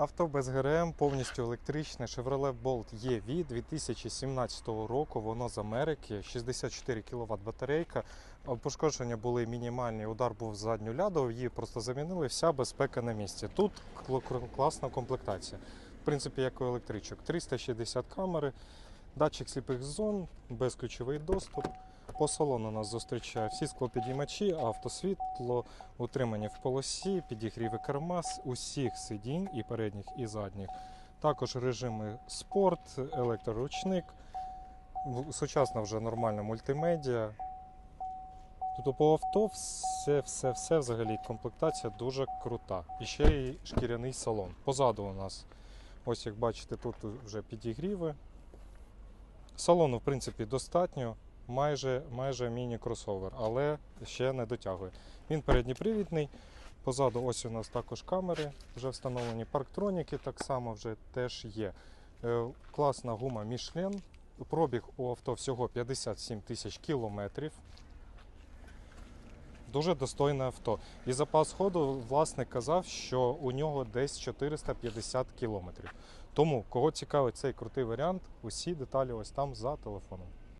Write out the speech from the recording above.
Авто без ГРМ, повністю електричне Chevrolet Bolt EV 2017 року. Воно з Америки, 64 кВт батарейка. Пошкодження були мінімальні. Удар був задню ляду, її просто замінили. Вся безпека на місці. Тут кл- класна комплектація. В принципі, як у електричок. 360 камери, датчик сліпих зон, безключовий доступ. По салону нас зустрічає всі склопідіймачі, автосвітло, утримання в полосі, підігріви керма з усіх сидінь, і передніх, і задніх. Також режими спорт, електроручник, сучасна вже нормальна мультимедіа. Тобто по авто все, все, все взагалі комплектація дуже крута. І ще й шкіряний салон. Позаду у нас, ось як бачите, тут вже підігріви. Салону, в принципі, достатньо. Майже, майже міні-кросовер, але ще не дотягує. Він передніпривідний. Позаду ось у нас також камери вже встановлені. Парктроніки так само вже теж є. Е, Класна гума Michelin. Пробіг у авто всього 57 тисяч кілометрів. Дуже достойне авто. І запас ходу власник казав, що у нього десь 450 кілометрів. Тому, кого цікавить цей крутий варіант, усі деталі ось там за телефоном.